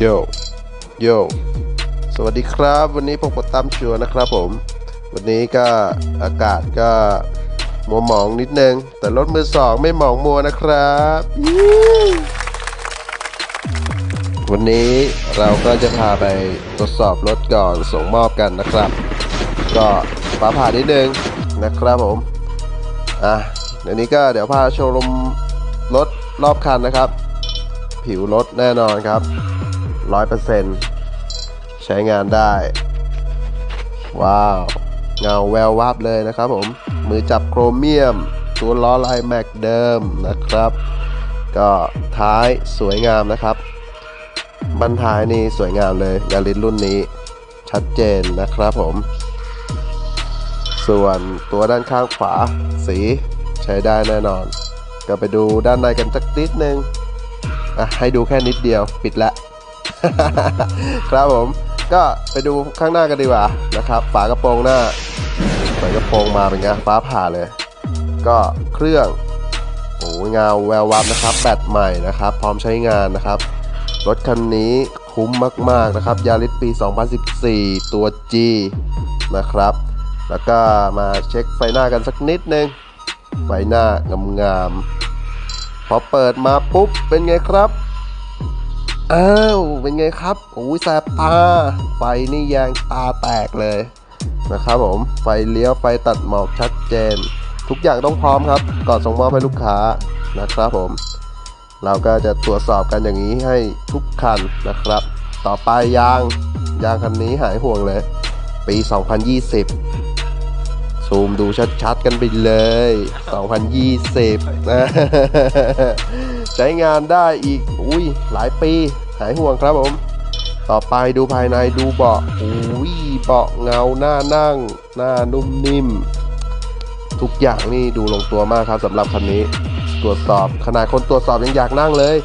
โยโยสวัสดีครับ วันนี้พบกับตั้มชัวนะครับผม วันนี้ก็อากาศก็มัวหมองนิดนึง แต่รถมือสองไม่หมองมัวนะครับ วันนี้เราก็จะพาไปตรวจสอบรถก่อนส่งมอบกันนะครับ ก็ฟ้าผ่านิดนึงนะครับผม อะเดี๋ยวนี้ก็เดี๋ยวพาโชว์ลมรถรอบคันนะครับ ผิวรถแน่นอนครับ 100%ใช้งานได้ ว้าว เงาแวววับเลยนะครับผม มือจับโครเมียม ตัวล้อลายแม็กเดิมนะครับ ก็ท้ายสวยงามนะครับบันท้ายนี่สวยงามเลยยาริสรุ่นนี้ชัดเจนนะครับผม ส่วนตัวด้านข้างขวาสีใช้ได้แน่นอน ก็ไปดูด้านในกันสักนิดนึงอะให้ดูแค่นิดเดียวปิดละ ครับผมก็ไปดูข้างหน้ากันดีกว่านะครับ ฝากระโปรงหน้าฝากระโปรงมาเป็นไงฟ้าผ่าเลย ก็เครื่องโอ้ยเงาแวววับนะครับแบตใหม่นะครับ พร้อมใช้งานนะครับ รถคันนี้คุ้มมากๆนะครับยาริสปี 2014 ตัว G นะครับ แล้วก็มาเช็คไฟหน้ากันสักนิดนึงไฟหน้างามๆพอเปิดมาปุ๊บเป็นไงครับ อ้าวเป็นไงครับโอ้ยแสบตา ไฟนี่แยงตาแตกเลยนะครับผม ไฟเลี้ยวไฟตัดหมอกชัดเจน ทุกอย่างต้องพร้อมครับ ก่อนส่งมอบให้ลูกค้านะครับผม เราก็จะตรวจสอบกันอย่างนี้ให้ทุกคันนะครับ ต่อไปยางยางคันนี้หายห่วงเลย ปี 2020 ซูมดูชัดๆกันไปเลย 2020นะใช้งานได้อีก อุ้ยหลายปี หายห่วงครับผม ต่อไปดูภายในดูเบาะอุ้ยเบาะเงาหน้านั่ง หน้านุ่มนิ่ม ทุกอย่างนี่ดูลงตัวมากครับสำหรับคันนี้ ตรวจสอบขนาดคนตรวจสอบยังอยากนั่งเลย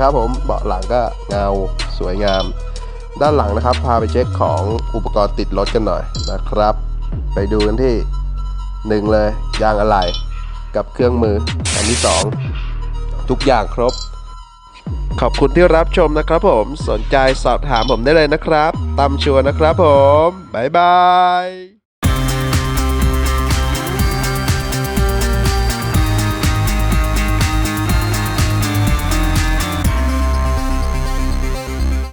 ครับผมเบาะหลังก็เงาสวยงาม ด้านหลังนะครับ พาไปเช็คของอุปกรณ์ติดรถกันหน่อยนะครับ ไปดูกันที่หนึ่งเลยยางอะไหล่กับเครื่องมืออันที่สองทุกอย่างครบ ขอบคุณที่รับชมนะครับผมสนใจสอบถามผมได้เลยนะครับตามชัวนะครับผม บ๊ายบาย